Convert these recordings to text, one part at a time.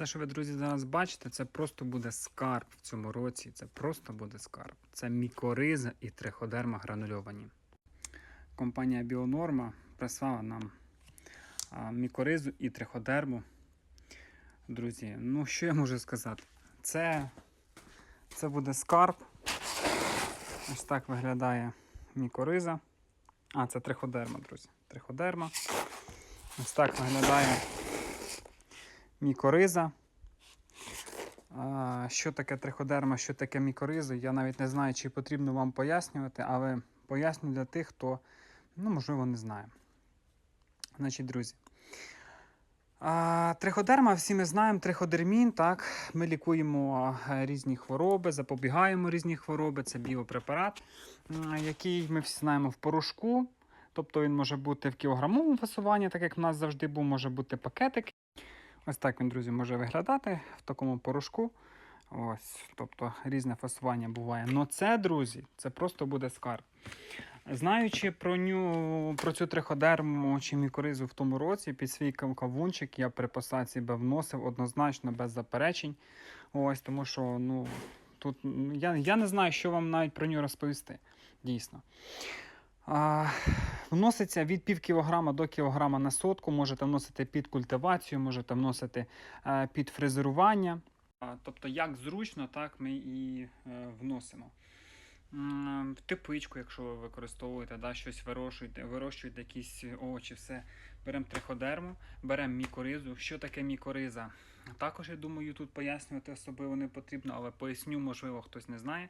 Це, що ви, друзі, зараз бачите, це просто буде скарб в цьому році. Це просто буде скарб. Це мікориза і триходерма гранульовані. Компанія Біонорма прислала нам мікоризу і триходерму. Друзі, ну що я можу сказати? Це, це буде скарб. Ось так виглядає мікориза. А, це триходерма, друзі. Триходерма. Ось так виглядає мікориза. Що таке триходерма, що таке мікориза, я навіть не знаю, чи потрібно вам пояснювати, але поясню для тих, хто, ну, можливо, не знає. Значить, друзі. Триходерма, всі ми знаємо, триходермін, так, ми лікуємо різні хвороби, запобігаємо різні хвороби. Це біопрепарат, який ми всі знаємо в порошку. Тобто він може бути в кілограмовому фасуванні, так як в нас завжди був, може бути пакетик. Ось так він, друзі, може виглядати в такому порошку. Ось, тобто різне фасування буває. Но це, друзі, це просто буде скарб. Знаючи про ню, про цю триходерму чи мікоризу в тому році, під свій кавунчик я при посадці би вносив однозначно без заперечень. Ось, тому що ну, тут я, я не знаю, що вам навіть про нього розповісти. Дійсно. А, вноситься від пів кілограма до кілограма на сотку. Можете вносити під культивацію, можете вносити е, під фрезерування. Тобто, як зручно, так ми і е, вносимо. В тепличку, якщо ви використовуєте, да, щось вирощуєте, вирощуєте якісь овочі, все. Беремо триходерму, беремо мікоризу. Що таке мікориза? Також, я думаю, тут пояснювати особливо не потрібно, але поясню, можливо, хтось не знає.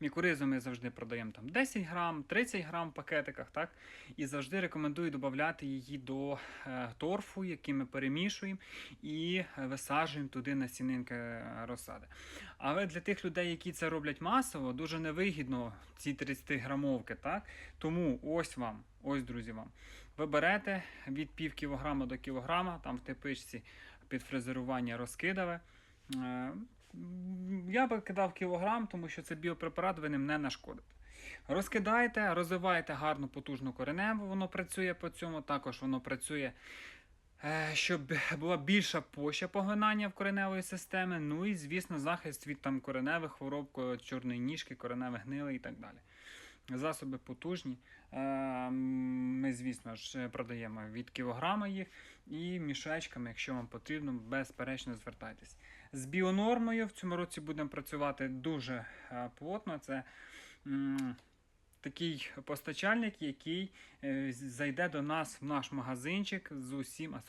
Мікоризу ми завжди продаємо там 10 грам, 30 грам в пакетиках, так? І завжди рекомендую додати її до е, торфу, який ми перемішуємо, і висаджуємо туди насінинки е, розсади. Але для тих людей, які це роблять масово, дуже невигідно ці 30 грамовки, так? Тому ось вам, ось, друзі, вам. Ви берете від пів кілограма до кілограма, там в тепличці під фрезерування розкидали. Е, Я би кидав кілограм, тому що це біопрепарат, ви ним не нашкодите. Розкидайте, розвивайте гарну потужну кореневу, воно працює по цьому. Також воно працює, е, щоб була більша площа поглинання в кореневої системи. Ну і, звісно, захист від там кореневих хвороб, чорної ніжки, кореневих гнили і так далі. Засоби потужні. Е, Ми, звісно ж, продаємо від кілограма їх і мішечками, якщо вам потрібно, безперечно звертайтесь. З біонормою в цьому році будемо працювати дуже е, плотно. Це такий постачальник, який е, зайде до нас в наш магазинчик з усім асортиментом.